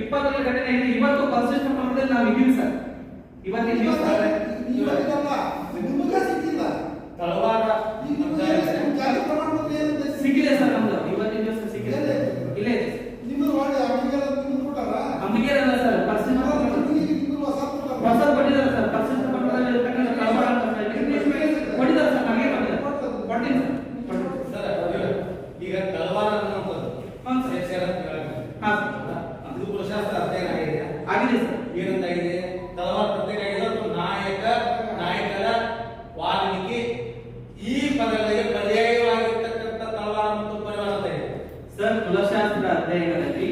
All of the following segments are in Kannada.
ಇಪ್ಪತ್ತರಲ್ಲಿ ಘಟನೆ ಇದೆ. ಇವತ್ತು ಪರಿಶಿಷ್ಟ ಪಂಗಡದಲ್ಲಿ ನಾವು ಇದೀವಿ ಸರ್. ಇವತ್ತಿನ ದಿವಸ ಸಿಕ್ಕಿಲ್ಲ ತಳವಾರ ಈಗ ನಿಮ್ಗೆ ಏನು ಜಾತಿ ಪ್ರಮಾಣ ಪತ್ರ ಏನಂತ ಸಿಕ್ಕಿದೆ ಸರ್ ನಮ್ದು ಇವತ್ತಿನ ದಿವಸ ಸಿಕ್ಕಿದೆ ಎಲ್ಲಿ? ಇಲ್ಲೇ ಇದೆ ನಿಮ್ಮದು ಮಾಡಿ ಅಂಗಡಿಗೆಲ್ಲ ನಿಮ್ದು ಕೊಟ್ಟಾರ? ಅಂಬಿಗೇರಲ್ಲ ಸರ್ ಪರಿಶಿಷ್ಟ ಅಲ್ಲ, ಪಂಗಡ ನಿಮ್ಗೆ ನಿಮ್ದು ಹೊಸ ಕೊಟ್ಟಾರ? ಹೊಸ ಕೊಟ್ಟಿದ್ದಾರೆ ಸರ್ ಪರಿಶಿಷ್ಟ ಪಂಗಡದಲ್ಲಿ ಇರ್ತಕ್ಕಂಥ ತಳವಾರ ಅಂತ ಹೇಳಿ ಕೊಟ್ಟಿದ್ದಾರೆ ಸರ್ ನಮಗೆ ಕೊಟ್ಟಿದ್ದಾರೆ ಕೊಡ್ತೀನಿ ಸರ್ ಸರ್, ಈಗ ತಳವಾರ ಅನ್ನುವಂಥದ್ದು ಹಾಂ ಸರ್. ಸೇರ್ಸ್ಯಾರ ಅಂತ ಹೇಳಕ್ಕೆ. ಹಾಂ ಸರ್ ಇದು ಪುರುಷಾಸ್ತ್ರ ಅಧ್ಯಯನ ಆಗಿದೆ ಆಗಿದೆ ಸರ್ ಏನಂತಾಗಿದೆ ತಳವಾರ ಪ್ರತ್ಯೇಕ ಆಗಿದೆ ಮತ್ತು ನಾಯಕ ನಾಯಕರ ವಾಲ್ಮೀಕಿ ಈ ಪದಗಳಿಗೆ ಪರ್ಯಾಯವಾಗಿರ್ತಕ್ಕಂಥ ತಳವಾರ ಮತ್ತು ಪರಿವಾರ ಅಂತ ಇದೆ ಸರ್ ಕುಲಶಾಸ್ತ್ರ ಅಧ್ಯಯನದಲ್ಲಿ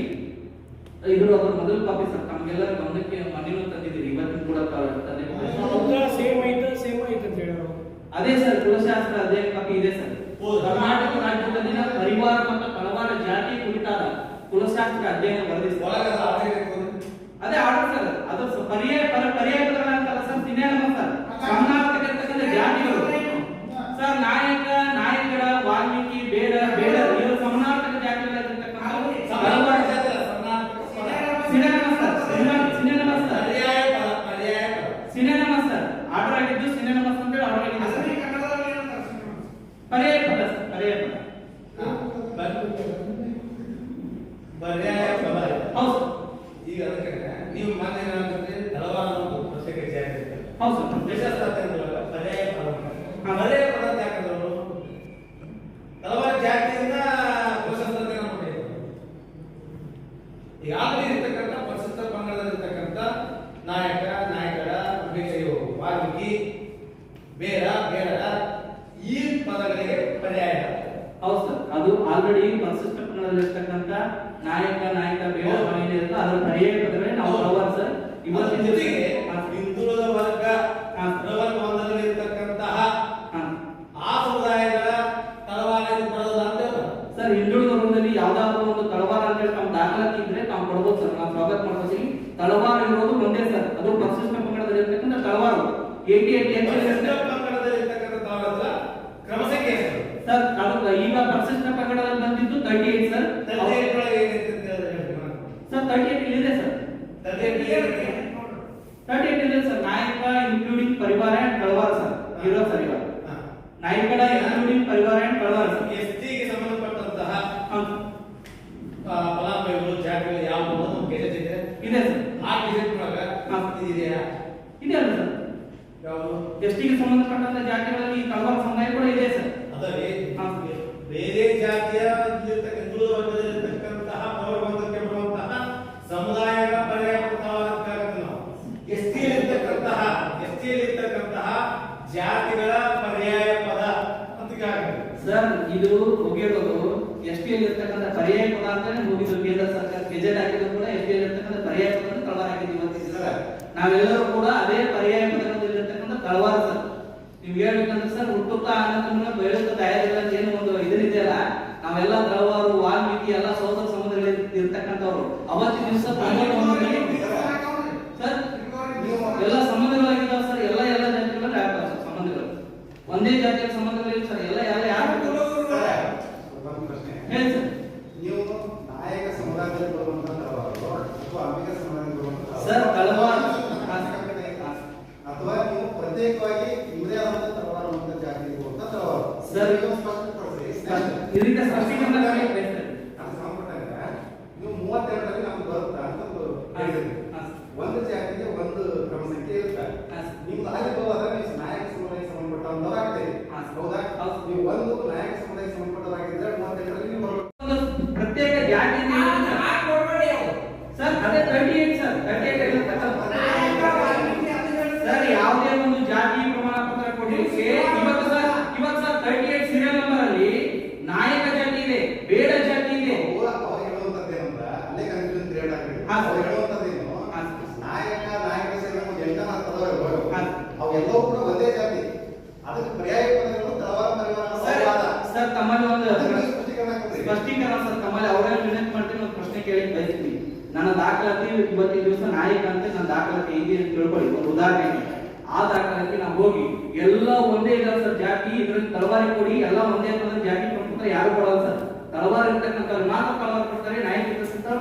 ಇದು ಅದರ ಮೊದಲ ಕಾಪಿ ಸರ್ ತಮಗೆಲ್ಲರ ಗಮನಕ್ಕೆ ಮನೆಯೂ ಸೇಮ್ ಐತೆ ಸೇಮ್ ಐತೆ ಅಂತ ಹೇಳೋರು ಅದೇ ಸರ್ ಕುಲಶಾಸ್ತ್ರ ಅದೇ ಕಾಪಿ ಇದೆ ಸರ್. ಕರ್ನಾಟಕ ರಾಜ್ಯದಲ್ಲಿನ ಪರಿವಾರ ಮತ್ತು ತಳವಾರ ಜಾತಿ ಕುರಿತಾದ ಕುಲಶಾಸ್ತ್ರ ಅಧ್ಯಯನ ವರದಿ. ಅದೇ ಆರ್ಡರ್ ಸರ್ ಅದು ಪರ್ಯಾಯ ಪರ ಪರ್ಯಾಯ ಪದಗಳಂತಲ್ಲ ಸರ್ ಸಿನಿಮಾ ಸರ್ ಕರ್ನಾಟಕದಲ್ಲಿರ್ತಕ್ಕಂಥ ಜಾತಿಗಳು ಸರ್ ನಾಯಕ ನಾಯಕರ ವಾಲ್ಮೀಕಿ ಬೇಡ ಬೇಡ ಇವರು ಸಮಾನಾರ್ಥಕ ಜಾತಿಗಳಲ್ಲಿರ್ತಕ್ಕಂಥ ಹಲವಾರು synonym sir synonym- synonym sir ಪರ್ಯಾಯ ಪದ ಪರ್ಯಾಯ ಪದ ಸಿನಿಮಾ ಸರ್ ಆರ್ಡರ್ ಆಗಿದ್ದು ಸಿನಿಮಾ ಅಂತ ಹೇಳಿ ಆರ್ಡರ್ ಆಗಿದೆ ಸರ್ ಪರ್ಯಾಯ ಪದ ಸರ್ ಪರ್ಯಾಯ ಪದ ಪರ್ಯಾಯ ಪದ ಹೌದು ಸರ್ ಈಗ ಅದಕ್ಕೆ ನೀವು ಮೊನ್ನೆ ಏನಾಗುತ್ತೆ ತಳವಾರ ಅನ್ನೋದು ಪ್ರತ್ಯೇಕ ಜಾತಿ ಇದೆ. ಹೌದು ಸರ್ ದೇಶಸ್ಥ ಅಂತ ಹೇಳಿದ್ರಲ್ಲ, ಪರ್ಯಾಯ ಪದ ಹಾ. ಪರ್ಯಾಯ ಪದ ಅಂತ ಯಾಕಂದ್ರೆ ಅವರು ತಳವಾರ ಜಾತಿಯಿಂದ ಪ್ರಶಸ್ತಿ ಈಗಾಗಲೇ ಇರ್ತಕ್ಕಂಥ ಪ್ರಶಸ್ತ ಪಂಗಡದಲ್ಲಿರ್ತಕ್ಕಂಥ ನಾಯಕ ನಾಯಕರ ಅಭಿಷೇಕ ವಾಲ್ಮೀಕಿ ಬೇಡ ಬೇಡರ ಈ ಪದಗಳಿಗೆ ಪರ್ಯಾಯ ಹೌದು ಸರ್ ಅದು ಆಲ್ರೆಡಿ ಪರಿಶಿಷ್ಟ ಪಂಗಡದಲ್ಲಿರ್ತಕ್ಕಂಥ ನಾಯಕ ನಾಯಕ ಬೇಡ ಹೌದು. ಮಹಿಳೆ ಅಂತ ಅದರ ಪರ್ಯಾಯ ಪದಗಳೇ ನಾವು ಹಲವಾರು ಸರ್ ಇವತ್ತಿನ ಇವತ್ತಿನ ಜೊತೆಗೆ ಆ ಹಿಂದುಳದ ವರ್ಗ ಆ ಪ್ರವರ್ಗ ಒಂದರಲ್ಲಿ ಇರ್ತಕ್ಕಂತಹ ಹಾ. ಆ ಸಮುದಾಯಗಳ ತಳವಾರ ಬರೋದಿಲ್ಲ ಅಂತ ಸರ್ ಹಿಂದುಳಿದ ವರ್ಗದಲ್ಲಿ ಯಾವ್ದಾದ್ರು ಒಂದು ತಳವಾರ ಅಂತ ಹೇಳಿ ತಮ್ಮ ದಾಖಲಾತಿ ಇದ್ರೆ ನಾವು ಕೊಡ್ಬೋದು ಸರ್. ನಾವು ಸ್ವಾಗತ ಮಾಡ್ಕೊತೀವಿ ತಳವಾರ ಇರೋದು ಒಂದೇ ಸರ್. ಅದು ಪರಿಶಿಷ್ಟ ಪಂಗಡದಲ್ಲಿರ್ತಕ್ಕಂಥ ತಳವಾರ ಏಟಿ ಏಟಿ ಎಂಟಿ ಪಂಗಡದಲ್ಲಿರ್ತಕ್ಕಂಥ ತಳವಾರ ಕ್ರಮ ಸಂಖ್ಯೆ? ಸರ್ ಅದು ಈಗ ಪರಿಶಿಷ್ಟ ಪಂಗಡದಲ್ಲಿ ಬಂದಿದ್ದು thirty eight sir. Sir thirty eight ಇದೆ ಸರ್ ತರ್ಟಿ ಏಟ್ ಏನೈತೆ? ತರ್ಟಿ ಏಟ್ ಇದೆ sir Nayaka including Parivara and Kalavara sir ಇರೋ ಸರ್ ಇವಾಗ ಹಾ. Nayakada including Parivara and Kalavara sir ಎಸ್ಟಿಗೆ ಸಂಬಂಧಪಟ್ಟಂತಹ ಫಲಾನುಭವಿಗಳು ಜಾತಿಗಳು ಯಾವುದು ಅನ್ನೋದು ಒಂದು ಗೆಜೆಟ್ ಇದೆ ಇದೆ ಸರ್ ಆ ಗೆಜೆಟ್ ಒಳಗ. ಇದೆಯಾ ಇದೆ ಅಲ್ಲ ಸರ್ ಯಾವುದು? ಎಸ್ಟಿಗೆ ಸಂಬಂಧಪಟ್ಟಂತ ಜಾತಿಗಳಲ್ಲಿ ಕಳವಾರ ಸಮುದಾಯ ಕೂಡ ಇದೆ ಸರ್ ಅದರಲ್ಲಿ ಬೇರೆ ಜಾತಿಯ ಇರ್ತಕ್ಕ- ಹಿಂದುಳಿದ ವರ್ಗದಲ್ಲಿರ್ತಕ್ಕಂತಹ ಪೌರವಂತಕ್ಕೆ ಬರುವಂತಹ ಸಮುದಾಯಗಳ ಪರ್ಯಾಯ ಪದವಾಗುತ್ತೆ ನಾವು ಎಸ್ ಇರ್ತಕ್ಕಂತಹ ಎಸ್ ಇರ್ತಕ್ಕಂತಹ ಜಾತಿಗಳ ಪರ್ಯಾಯ ಪದ ಅಂತ ಆಗುತ್ತೆ ಸರ್ ಇದು ಹೋಗಿರೋದು ಎಸ್ ಟಿ ಇರ್ತಕ್ಕಂಥ ಪರ್ಯಾಯ ಪದ ಅಂತಾನೆ ಹೋಗಿದ್ದು ಕೇಂದ್ರ ಸರ್ಕಾರ ಗೆಜೆಟ್ ಆಗಿದ್ರು ಕೂಡ ಎಫ್ ಎಲ್ ಇರ್ತಕ್ಕಂಥ ಪರ್ಯಾಯ ಪದವನ್ನು ಅಂತ ತಳವಾರ ಇವತ್ತಿನ ದಿವಸ. ನಾವೆಲ್ಲರೂ ಕೂಡ ಅದೇ ಪರ್ಯಾಯ ಪದಗಳಲ್ಲಿರ್ತಕ್ಕಂಥ ತಳವಾರ ಸರ್ ನೀವು ಹೇಳ್ಬೇಕಂದ್ರೆ ಸರ್ ಹುಟ್ಟುತ್ತ ಆನಂದ ಬೆಳೆಯುತ್ತ ತಯಾರಿಗಳ ಏನು ಒಂದು ಇದರಿದೆಯಲ್ಲ ನಾವೆಲ್ಲ ತಳವಾರು ವಾಲ್ಮೀಕಿ ಎಲ್ಲ ಸಹೋದರ ಸಮುದಾಯದಲ್ಲಿ ಇರ್ತಕ್ಕಂಥವ್ರು ಅವತ್ತಿನ ದಿವಸ ಸರ್ ಎಲ್ಲ ಸಮುದ್ರಗಳಾಗಿದ್ದಾವೆ ಸರ್ ಎಲ್ಲ ಎಲ್ಲ ಜಾತಿಗಳು ಆಗ್ತಾವೆ ಸರ್ ಸಂಬಂಧಗಳು ಒಂದೇ ಜಾತಿಯ ಸಂಬಂಧಗಳಿಲ್ಲ ಸರ್ ಎಲ್ಲ ಎಲ್ಲ ಯಾರು ಒಂದು ಪ್ರಶ್ನೆ. ಹೇಳಿ ಸರ್ ನೀವು ನಾಯಕ ಸಮುದಾಯದಲ್ಲಿ ಬರುವಂತ ತಳವಾರರು ಅಥವಾ ಅಂಬಿಕ ಸಮುದಾಯದಲ್ಲಿ ಬರುವಂತ ಸರ್, ತಳವಾರ. ಅಥವಾ ನೀವು ಪ್ರತ್ಯೇಕವಾಗಿ ನಿಮ್ಮದೇ ಆದಂತ ತಳವಾರ ಅಂತ ಜಾತಿ ಇರುವಂತ ತಳವಾರ ಸರ್, ಇದು ಸ್ಪಷ್ಟಪಡಿಸಿ. ಇದರಿಂದ ಸ್ಪಷ್ಟೀಕರಣ ಬೇಕು ಸರ್. ಅದು ಸಂಬಂಧಪಟ್ಟಂಗೆ ನೀವು ಮೂವತ್ತೆರಡರಲ್ಲಿ ನಮ್ಗೆ ಬರುತ್ತಾ ಅಂತ ಒಂದು ಹಾ, ಹೇಳಿದ್ರಿ. ಹಾ, ಸರ್. ಒಂದು ಜಾತಿಗೆ ಒಂದು ಕ್ರಮ ಸಂಖ್ಯೆ ಇರುತ್ತೆ ಹಾ, ಸರ್. ನಿಮ್ದು ಆಗಿರ್ಬೋದಾದ್ರೆ ನೀವು ನಾಯಕ ಸಮುದಾಯಕ್ಕೆ ಸರ್. ಹೌದಾ. ನೀವು ಒಂದು ನಾಯಕ ಸಮುದಾಯಕ್ಕೆ ಸಂಬಂಧಪಟ್ಟದಾಗಿದ್ರೆ ಮೂವತ್ತೆರಡರಲ್ಲಿ ನೀವು ಪ್ರತ್ಯೇಕ ಜಾತಿ ಸರ್. ಸರ್ ಅದೇ thirty eight sir thirty eight sir ಯಾವುದೇ ಒಂದು ಜಾತಿ ಪ್ರಮಾಣ ಪತ್ರ ಕೊಡ್ಲಿಕ್ಕೆ ಇವತ್ತು ಸರ್ ಇವತ್ತು sir thirty eight serial number ಅಲ್ಲಿ ನಾಯಕ ಜಾತಿ ಇದೆ ಬೇಡ ಜಾತಿ ಇದೆ. ಅವ್ರು ಅವ್ರು ಹೇಳುವಂತದ್ದೇನಂದ್ರ ಅಲ್ಲೇ ಕನ್ಫ್ಯೂಷನ್ ಕ್ರಿಯೇಟ್ ಆಗ್ಬಿಟ್ಟು ಹಾ, ಸರ್. ಅವ್ರು ಹೇಳುವಂತದ್ದೇನು ಹಾ, ಸರ್. ನಾಯಕ ನಾಯಕ ಸೇರಿ ಒಂದು ಎಂಟನ ತಲವಾರ ಹಾ. ಅವೆಲ್ಲವೂ ಕೂಡ ಒಂದೇ ಜಾತಿ ಅದಕ್ಕೆ ಪರ್ಯಾಯ ಪದಗಳು ತಲವಾರ ಪರಿವಾರ ಅನ್ನೋ ಸರ್ ವಾದ. ಸರ್ ತಮ್ಮಲ್ಲಿ ಒಂದು ಅದಕ್ಕೆ ನೀವು ಸ್ಪಷ್ಟೀಕರಣ ಕೊಡ್ರಿ. ಸ್ಪಷ್ಟೀಕರಣ ಸರ್ ತಮ್ಮಲ್ಲಿ ಅವರೇ ವಿನಂತಿ ಮಾಡ್ತೀನಿ ಒಂದು ಪ್ರಶ್ನೆ ಕೇಳಿ ಬಯಸ್ತೀನಿ ನನ್ನ ದಾಖಲಾತಿ ಅಂತ ನನ್ನ ದಾಖಲಾತಿ ಇದೆ ಅಂತ ತಿಳ್ಕೊಳ್ಳಿ, ಒಂದು ಉದಾಹರಣೆ ಆ ದಾಖಲಾತಿ ನಾವು ಹೋಗಿ, ಎಲ್ಲ ಒಂದೇ ಇದಾವೆ ಸರ್ ಜಾತಿ, ಇದ್ರಲ್ಲಿ ತಲವಾರಿ ಕೊಡಿ, ಎಲ್ಲ ಒಂದೇ ಅಂತಂದ್ರೆ ಜಾತಿ ಕೊಡ್ತಾರೆ ಯಾರು ಕೊಡಲ್ಲ ಸರ್. ತಲವಾರಿ ಇರ್ತಕ್ಕಂಥ ನಾಲ್ಕು ತಲವಾರ ಕೊಡ್ತಾರೆ, ನಾಯಕ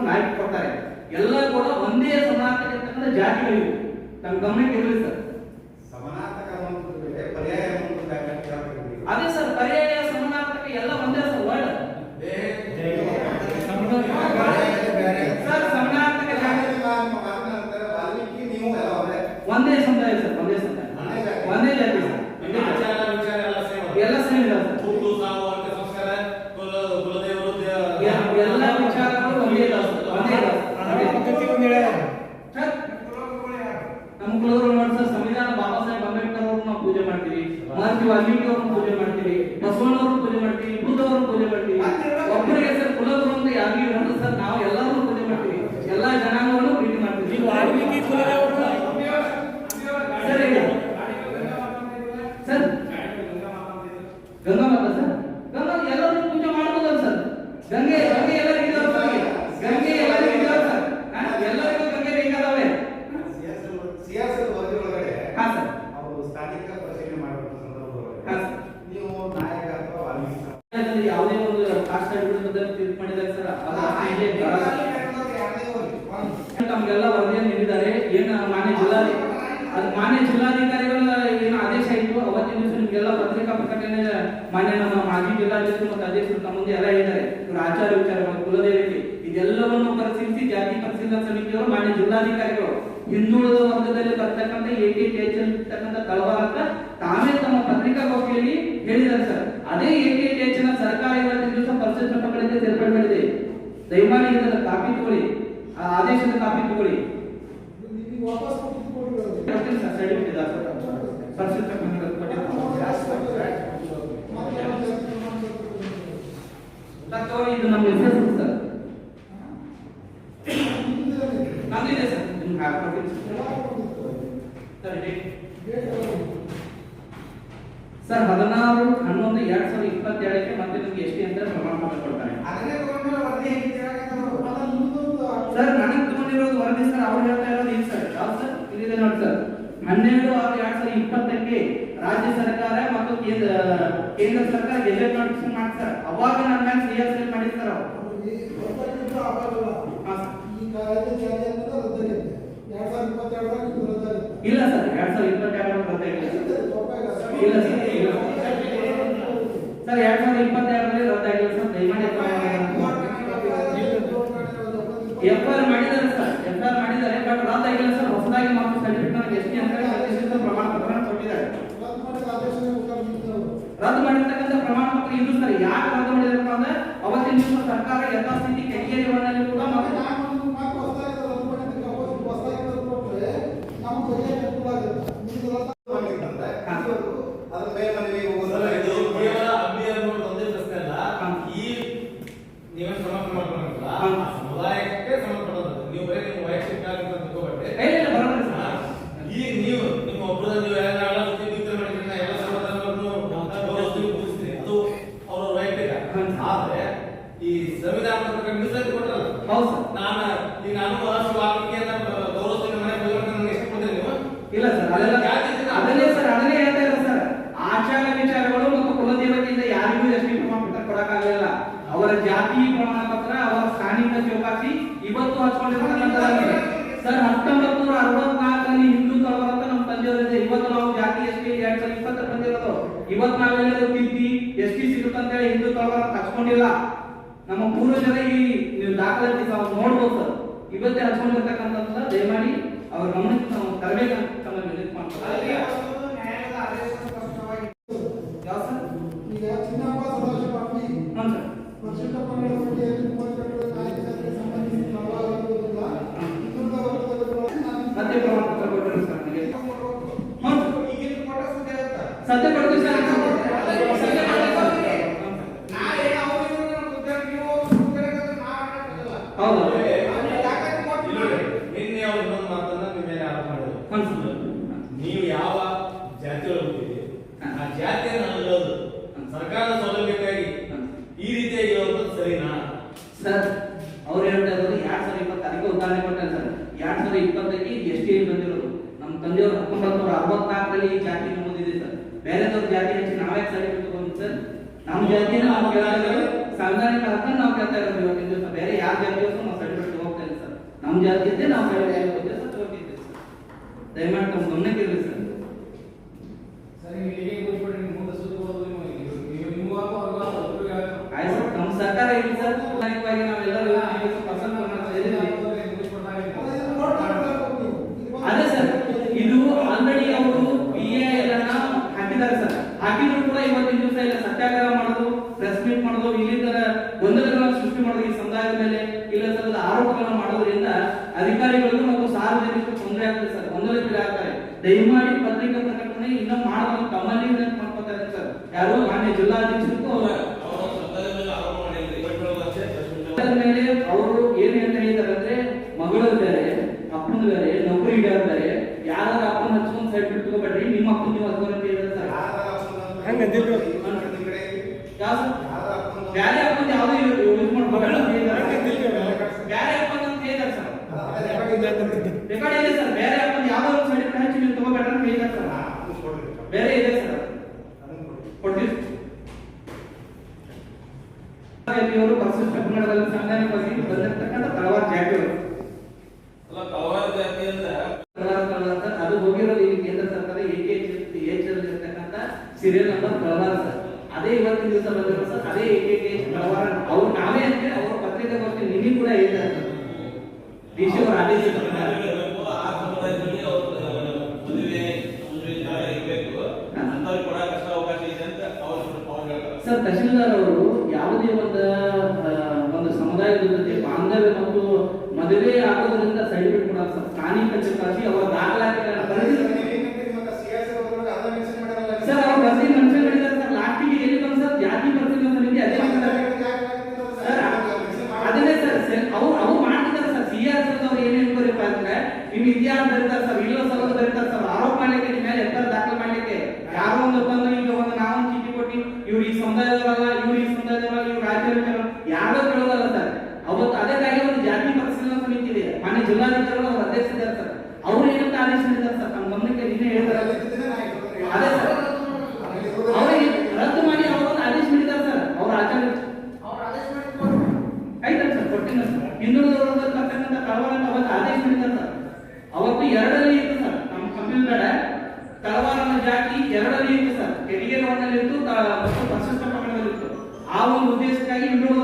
ನಾಯಕ ಕೊಡ್ತಾರೆ. ಎಲ್ಲ ಕೂಡ ಒಂದೇ ಸಮಾನತೆ ಇರ್ತಕ್ಕಂಥ ಜಾತಿಗಳಿವೆ. ನಮ್ಮ ಗಮನಕ್ಕೆ ಇರಲಿ ಸರ್ ಸಮಾನಾರ್ಥಕ ಅನ್ನೋದು ಬೇರೆ, ಪರ್ಯಾಯ ಅನ್ನೋದು ಬೇರೆ ಅಂತ ಹೇಳ್ತೀವಿ. ಅದೇ ಸರ್ ಪರ್ಯಾಯ ಸಮಾನಾರ್ಥಕ ಎಲ್ಲ ಒಂದೇ ಸರ್ ವರ್ಡ್ ಸರ್ ಸಮಾನಾರ್ಥಕ ಜಾತಿ ನಿಮ್ಮ ಮಾತಿನಂತರ ವಾಲ್ಮೀಕಿ ನೀವು ಎಲ್ಲ ಅವರೇ. ಒಂದೇ ಸಮುದಾಯ ಸರ್ ಒಂದೇ ಸಮುದಾಯ ಒಂದೇ ಜಾತಿ ಸರ್ ಒಂದೇ ಜಾತಿ. ಆಚಾರ ವಿಚಾರ ಎಲ್ಲ ಸೇಮ್ ಎಲ್ಲ ಸೇಮ್ ಇಲ್ಲ ಸರ್ ಹುಟ್ಟು ಸಾವು ಅಂತ ಸಂಸ್ಕಾರ ಕುಲ ಕುಲದೇವರು ದೇ- ಎ- ಎಲ್ಲ ವಿಚಾರಗಳು ಒಂದೇ ಇದಾವೆ ಸರ್ ಒಂದೇ ಇದಾವೆ ಸರ್. ಪ್ರಾಣ ಪದ್ಧತಿ ಒಂದು ಹೇಳ್ಯಾರ. ಸರ್, ನಮ್ಮ ಕುಲಗುರು ನೋಡಿ ಸರ್ ಸಂವಿಧಾನ ಬಾಬಾ ಸಾಹೇಬ್ ಅಂಬೇಡ್ಕರ್ ಅವ್ರನ್ನ ನಾವು ಪೂಜೆ ಮಾಡ್ತೀವಿ ಮಹರ್ಷಿ ವಾಲ್ಮೀಕಿ ಅವ್ರನ್ನ ಪೂಜೆ ಮಾಡ್ತೀವಿ ಬಸವಣ್ಣವ್ರನ್ನ ಪೂಜೆ ಮಾಡ್ತೀವಿ ಬುದ್ಧವ್ರನ್ನ ಪೂಜೆ ಮಾಡ್ತೀವಿ ಒಬ್ಬರಿಗೆ ಸರ್ ಕುಲಗುರು ಅಂತ ಯಾರಿಗೂ ಇರಲ್ಲ ಸರ್ ನಾವು ಎಲ್ಲರನ್ನೂ ಪೂಜೆ ಮಾಡ್ತೀವಿ ಎಲ್ಲಾ ಜನಾಂಗವನ್ನು ಪ್ರೀತಿ ಮಾಡ್ತೀವಿ ಈ ವಾಲ್ಮೀಕಿ ಕುಲದೇವರು ಸರ್ ಈಗ ಸರ್ ಗಂಗಾ ಮಾತಾ ಸರ್ ಗಂಗಾ ಎಲ್ಲರೂ ಪೂಜೆ ಮಾಡ್ಬೋದಲ್ಲ ಸರ್ ಗಂಗೆ ಗಂಗೆ ಎಲ್ಲರಿಗೂ ಇದಾವೆ ಸರ್ ಈಗ. ಗಂಗೆ ಎಲ್ಲರಿಗೂ ಇದಾವೆ ಸರ್ ಹಾ? ಎಲ್ಲರಿಗೂ ಗಂಗೆ ಬೇಕಾದವೆ ಸಿಯಾಸಲ್ ಸಿಯಾಸಲ್ ವರದಿ ಒಳಗಡೆ ಹಾ ಸರ್ ಅವರು ಸ್ಥಾನಿಕ ಪರಿಶೀಲನೆ ಮಾಡುವ ಹಾ ಸಂದರ್ಭದೊಳಗೆ ಸರ್ ನೀವು ನಾಯಕ ಅಥವಾ ವಾಲ್ಮೀಕಿ ಸರ್. ಸಮಾಜದಲ್ಲಿ ಯಾವುದೇ ಒಂದು ಕಾಸ್ಟ್ ಸರ್ಟಿಫಿಕೇಟ್ ಬಗ್ಗೆ ತೀರ್ಪು ಮಾಡಿದ್ದಾರೆ ಸರ್ ಅದು ಅಷ್ಟೇ ಇದೆ. ತಮ್ಗೆಲ್ಲ ವರದಿಯನ್ನು ನೀಡಿದ್ದಾರೆ ಏನು ಮಾನ್ಯ ಜಿಲ್ಲಾಧಿ ಅದು ಮಾನ್ಯ ಜಿಲ್ಲಾಧಿಕಾರಿಗಳ ಏನು ಆದೇಶ ಇತ್ತು ಅವತ್ತಿನ ದಿವಸ ನಿಮ್ಗೆಲ್ಲ ಪತ್ರಿಕಾ ಪ್ರಕಟಣೆ ಮಾನ್ಯ ನಮ್ಮ ಮಾಜಿ ಜಿಲ್ಲಾಧ್ಯಕ್ಷರು ಮತ್ತು ಅಧ್ಯಕ್ಷರು ತಮ್ಮ ಮುಂದೆ ಎಲ್ಲ ಹೇಳಿದ್ದಾರೆ ಇವರು ಆಚಾರ ವಿಚಾರಗಳು ಕುಲದೇವತೆ ಇದೆಲ್ಲವನ್ನು ಪರಿಶೀಲಿಸಿ ಜಾತಿ ಪರಿಶೀಲನಾ ಸಮಿತಿಯವರು ಮಾನ್ಯ ಜಿಲ್ಲಾಧಿಕಾರಿಗಳು. ಹಿಂದುಳಿದ ವರ್ಗದಲ್ಲಿ ಬರ್ತಕ್ಕಂಥ ಏಕೆ ಇರ್ತಕ್ಕಂಥ ತಳವಾರ ಅಂತ ತಾವೇ ತಮ್ಮ ಪತ್ರಿಕಾಗೋಷ್ಠಿಯಲ್ಲಿ ಹೇಳಿದ್ದಾರೆ ಸರ್. ಅದೇ ಏಕೆ ಹೆಚ್ಚಿನ ಸರ್ಕಾರ ಇವತ್ತಿನ ದಿವಸ ಪರಿಶಿಷ್ಟ ಪಂಗಡಕ್ಕೆ ಸೇರ್ಪಡೆ ಮಾಡಿದೆ. ದಯಮಾಡಿ ಇದರ ಕಾಪಿ ತಗೊಳ್ಳಿ. ಆ ಆದೇಶದ ಕಾಪಿ ತಗೊಳ್ಳಿ. ಪರಿಶಿಷ್ಟ ಪಂಗಡ ಸರ್ ತಗೊಳ್ಳಿ ನಮ್ಮ ಹೆಸರು ಸರ್. ನಂದಿದೆ ಸರ್. ನಿಮ್ಗೆ ಸರ್ ಸರ್, ಹದಿನಾರು ಹನ್ನೊಂದು ಎರಡ್ ಸಾವಿರದ ಇಪ್ಪತ್ತೇಳಕ್ಕೆ ಮತ್ತೆ ನಿಮ್ಗೆ ಎಷ್ಟು ಅಂತ ಪ್ರಮಾಣ ಪತ್ರ ಕೊಡ್ತಾರೆ. ಸರ್, ನನಗೆ ತಗೊಂಡಿರೋದು ವರದಿ ಸರ್, ಅವ್ರು ಹೇಳ್ತಾ ಇರೋದು ಇಲ್ಲ ಸರ್? ಯಾವ್ದು ಸರ್? ಇಲ್ಲಿದೆ ನೋಡಿ ಸರ್. ಹನ್ನೆರಡು ಆರು ಎರಡ್ ಸಾವಿರದ ಇಪ್ಪತ್ತಕ್ಕೆ ರಾಜ್ಯ ಸರ್ಕಾರ ಮತ್ತು ಕೇಂದ್ರ ಕೇಂದ್ರ ಸರ್ಕಾರ ಗೆಜೆಟ್ ನೋಟಿಫಿಕೇಶನ್ ಮಾಡ್ತಾರೆ ಅವಾಗ ನನ್ನ ಮೇಲೆ ಸಿ ಎಸ್ ಎಲ್ ಮಾಡಿರ್ತಾರೆ ಇಲ್ಲ ಸರ್, ಎರಡ್ ಸಾವಿರದ ಇಪ್ಪತ್ತೆರಡು ರದ್ದಾಗಿಲ್ಲ ಸರ್. ಸರ್ ಎರಡ್ ಸಾವಿರದ ಇಪ್ಪತ್ತೆರಡರಲ್ಲಿ ರದ್ದಾಗಿಲ್ಲ ಸರ್. ದಯಮಾಡಿ ಎಫ್ ಆರ್ ಮಾಡಿದ್ದಾರೆ ಸರ್ ಎಫ್ ಆರ್ ಮಾಡಿದ್ದಾರೆ ಬಟ್ ರದ್ದಾಗಿಲ್ಲ ಸರ್ ಹೊಸದಾಗಿ ಮಾತ್ರ ಸರ್ಟಿಫಿಕೇಟ್ ನನಗೆ ಎಷ್ಟು ಅಂತ ಹೇಳಿ ಪ್ರತಿಷ್ಠಿತ ಪ್ರಮಾಣ ಪತ್ರ ಕೊಟ್ಟಿದ್ದಾರೆ ರದ್ದು ಮಾಡಿರ್ತಕ್ಕಂಥ ಪ್ರಮಾಣ ಪತ್ರ ಇದು ಸರ್ ಯಾಕೆ ರದ್ದು ಮಾಡಿದಾರಪ್ಪ ಅಂದ್ರೆ ಅವತ್ತಿನ ದಿವಸ ಸರ್ಕಾರ ಯಥಾಸ್ಥಿತಿ ಕೆಡಿಯಲ್ಲಿ ಕೂಡ ಮತ್ತೆ ಇವರು ಅದ್ರ ಮೇಲ್ಮನವಿ ಅಲ್ಲ, ಇದು ಹೋಗೋದು ಕೇವಲ ಅಭಿ ಅನ್ನೋದು ಒಂದೇ ಪ್ರಶ್ನೆ ಅಲ್ಲ ಹಾ. ಈ ನೀವೇ ಸಮರ್ಪಣೆ ಮಾಡ್ಕೊಂಡ್ರಲ್ಲ ಹಾ. ಆ ಸಮುದಾಯಕ್ಕೆ ಸಮರ್ಪಣೆ ನೀವು ಬರೀ ನಿಮ್ಮ ವೈಯಕ್ತಿಕ ಅಂತ ತಿಳ್ಕೊಬೇಡ್ರಿ ಏ, ಇಲ್ಲ, ಬರೋಬ್ಬರಿ ಸರ್. ಹಾ. ಈ ನೀವು ನಿಮ್ಮ ಒಬ್ಬರ ನೀವು ಎಲ್ಲ ಜೊತೆ ಬಿತ್ತನೆ ಮಾಡಿದ್ರೆ ಎಲ್ಲ ಸಮುದಾಯವನ್ನು ಗೌರವಿಸ್ತೀವಿ ಪೂಜಿಸ್ತೀವಿ ಅದು ಅವರ ವೈಯಕ್ತಿಕ ಹಾ. ಆದ್ರೆ ಈ ಸಂವಿಧಾನದ ಪ್ರಕಾರ ಮೀಸಲಾತಿ ಕೊಟ್ಟರಲ್ಲ ಹೌದು ನಾನು ಈಗ ನಾನು ಗೌರವಿಸ್ತೀನಿ ಮನೆ ನನಗೆ ಎಷ್ಟು ಕೊಡ್ತೀರಿ ನೀವು? ಇಲ್ಲ ಸರ್ ಅದೆಲ್ಲ. ಅದನ್ನೇ ಸರ್ ಅದನ್ನೇ ಹೇಳ್ತಾ ಇಲ್ಲ ಸರ್. ಆಚಾರ ವಿಚಾರಗಳು ಮತ್ತು ಕುಲದೇವತೆಯಿಂದ ಯಾರಿಗೂ ಎಷ್ಟೇ ಪ್ರಮಾಣ ಪತ್ರ ಕೊಡಕ್ಕಾಗಲಿಲ್ಲ. ಅವರ ಜಾತಿ ಪ್ರಮಾಣ ಪತ್ರ ಅವರ ಸ್ಥಾನಿಕ ಚೌಕಾಸಿ ಇವತ್ತು ಹಚ್ಕೊಂಡಿರ್ತಕ್ಕಂಥದ್ದಾಗಿದೆ ಸರ್ ಹತ್ತೊಂಬತ್ತು ನೂರ ಅರವತ್ನಾಲ್ಕರಲ್ಲಿ ಹಿಂದೂ ಕಳವರ ಅಂತ ನಮ್ಮ ತಂದೆಯವರಿದೆ ಇವತ್ತು ನಾವು ಜಾತಿ ಎಸ್ ಟಿ ಎರಡ್ ಸಾವಿರದ ಇಪ್ಪತ್ತರ ಬಂದಿರೋದು ಇವತ್ತು ನಾವೆಲ್ಲರೂ ತಿದ್ದಿ ಎಸ್ ಟಿ ಸಿಗುತ್ತಂತೇಳಿ ಅಂತ ಹೇಳಿ ಹಿಂದೂ ಕಳವರ ಹಚ್ಕೊಂಡಿಲ್ಲ. ನಮ್ಮ ಪೂರ್ವಜರ ಈ ದಾಖಲಾತಿ ತಾವು ನೋಡ್ಬೋದು ಸರ್. ಇವತ್ತೇ ಹಚ್ಕೊಂಡಿರ್ತಕ್ಕಂಥದ್ದನ್ನ ದಯಮಾಡಿ ಅವ್ರ ಗಮನಕ್ಕೆ ನಾವು ತರಬೇಕಂತ ತಮ್ಮಲ್ಲಿ ವಿನಂತಿ ಮಾಡ್ತಾರೆ ಯಾವ ಕೇಳ್ತಾ ಇರೋದು ಇವತ್ತು ದಿವಸ ಬೇರೆ ಯಾವ ಜಾತಿಯವರು ನಾವು ಸೆಲೆಬ್ರಿಟಿ ಹೋಗ್ತಾ ಇಲ್ಲ ಸರ್. ನಮ್ಮ ಜಾತಿ ಇದ್ದೆ ನಾವು ಬೇರೆ ಯಾವ ವ್ಯತ್ಯಾಸ ತಗೋತಿದ್ದೆ ಸರ್. ದಯಮಾಡಿ ನಮ್ಮ ಸರ್. ತರದ ಆರೋಪಗಳನ್ನು ಮಾಡೋದ್ರಿಂದ ಅಧಿಕಾರಿಗಳಿಗೂ ಮತ್ತು ಸಾರ್ವಜನಿಕರು ತೊಂದರೆ ಆಗ್ತದೆ ಸರ್. ಗೊಂದಲಕ್ಕೀಡಾಗ್ತಾರೆ ದಯಮಾಡಿ ಪತ್ರಿಕಾ ಪ್ರಕಟಣೆ ಇನ್ನ ಮಾಡೋದನ್ನು ತಮ್ಮಲ್ಲಿ ಮಾಡ್ಕೊತಾರೆ ಸರ್. ಯಾರು ಮಾನ್ಯ ಜಿಲ್ಲಾಧೀಶರು ಮೇಲೆ ಅವರು ಏನ್ ಹೇಳ್ತಾ ಇದ್ದಾರೆ ಅಂದ್ರೆ ಮಗಳು ಬೇರೆ ಅಪ್ಪನ ಬೇರೆ ನೌಕರಿ ಇದ್ದಾರೆ ಯಾರಾದ್ರೂ ಅಪ್ಪನ ಹಚ್ಕೊಂಡ್ ಸೈಡ್ ಬಿಟ್ಕೋಬೇಡ್ರಿ ನಿಮ್ಮ ಅಪ್ಪನ ನೀವು ಹಚ್ಕೊಂಡು ಅಂತ ಹೇಳಿದ್ರೆ ಸರ್. ಯಾರು? ಬ್ಯಾರೆ ಅಪ್ಪನ ಯಾವ್ದು ಸೀರಿಯಲ್ ನಂಬರ್ ಪ್ರಭಾರ ಸರ್. ಅದೇ ಇವತ್ತಿನ ದಿವಸ ಬಂದಿರೋ ಸರ್. ಅದೇ ಏಕೈಕೆ ಪ್ರವಾರ. ಅವ್ರು ನಾವೇ ಅಂದ್ರೆ ಅವ್ರ ಪತ್ರಿಕಾಗೋಷ್ಠಿ ನಿಮಗೆ ಕೂಡ ಇಲ್ಲ ಡಿ ಸಿ ಅವರ ಆದೇಶ ಸರ್, ತಹಶೀಲ್ದಾರ್ ಅವರು ಯಾವುದೇ ಒಂದು ಒಂದು ಸಮುದಾಯದ ಜೊತೆ ಬಾಂಧವ್ಯ ಮತ್ತು ಮದುವೆ ಆಗೋದ್ರಿಂದ ಸರ್ಟಿಫಿಕೇಟ್ ಕೊಡೋದು ಸರ್. ಸ್ಥಾನಿಕ ಚಪಾತಿ ಅವರ ದಾಖಲಾತಿ ತಲವಾರ ಅಂತ ಅವತ್ತು ಆದೇಶ ನೀಡಿದ ಅವತ್ತು ಎರಡರಲ್ಲಿ ಇತ್ತು ಸರ್. ನಮ್ಮ ಕಂಪ್ಯೂಟರ್ ತಲವಾರನ ಜಾತಿ ಎರಡರಲ್ಲಿ ಇತ್ತು ಸರ್. ತೆರಿಗೆ ರೋಡ್ನಲ್ಲಿ ಇತ್ತು ಮತ್ತು ಪ್ರಮಾಣದಲ್ಲಿ ಇತ್ತು ಆ ಒಂದು ಉದ್ದೇಶಕ್ಕಾಗಿ ಹಿಂದುಳಿದ